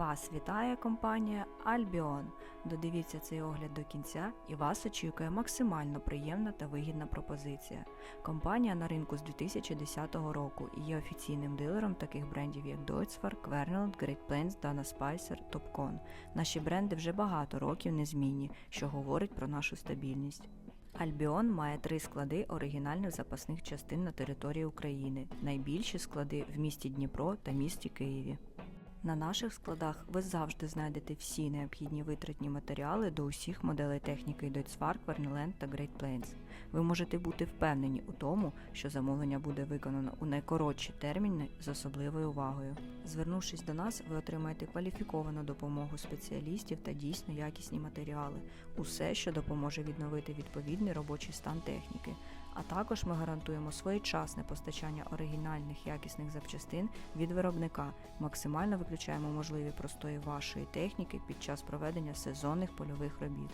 Вас вітає компанія Albion. Додивіться цей огляд до кінця і вас очікує максимально приємна та вигідна пропозиція. Компанія на ринку з 2010 року і є офіційним дилером таких брендів як Deutzfahr, Quernel, Great Plains, Dana Spicer, Topcon. Наші бренди вже багато років незмінні, що говорить про нашу стабільність. Альбіон має три склади оригінальних запасних частин на території України. Найбільші склади в місті Дніпро та місті Києві. На наших складах ви завжди знайдете всі необхідні витратні матеріали до усіх моделей техніки Deutzfahr, Querneland та Great Plains. Ви можете бути впевнені у тому, що замовлення буде виконано у найкоротші терміни з особливою увагою. Звернувшись до нас, ви отримаєте кваліфіковану допомогу спеціалістів та дійсно якісні матеріали, усе, що допоможе відновити відповідний робочий стан техніки. А також ми гарантуємо своєчасне постачання оригінальних якісних запчастин від виробника, максимально виключаємо можливі простої вашої техніки під час проведення сезонних польових робіт.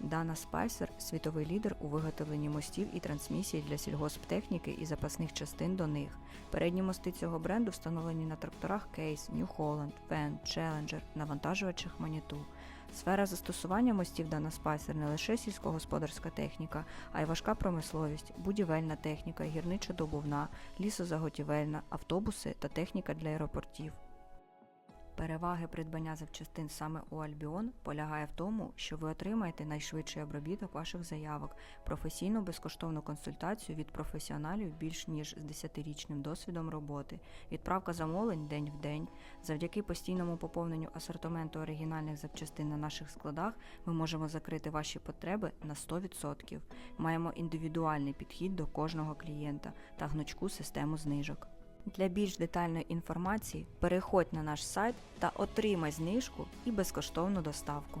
Дана Спайсер світовий лідер у виготовленні мостів і трансмісій для сільгосптехніки і запасних частин до них. Передні мости цього бренду встановлені на тракторах Кейс, New Holland, Fenn, Challenger, навантажувачах Маніту. Сфера застосування мостів Дана Спайсер не лише сільськогосподарська техніка, а й важка промисловість, будівельна техніка, гірничо-добувна, лісозаготівельна, автобуси та техніка для аеропортів. Переваги придбання запчастин саме у Альбіон полягає в тому, що ви отримаєте найшвидший обробіток ваших заявок, професійну безкоштовну консультацію від професіоналів більш ніж з 10-річним досвідом роботи, відправка замовлень день в день. Завдяки постійному поповненню асортименту оригінальних запчастин на наших складах ми можемо закрити ваші потреби на 100%. Маємо індивідуальний підхід до кожного клієнта та гнучку систему знижок. Для більш детальної інформації переходь на наш сайт та отримай знижку і безкоштовну доставку.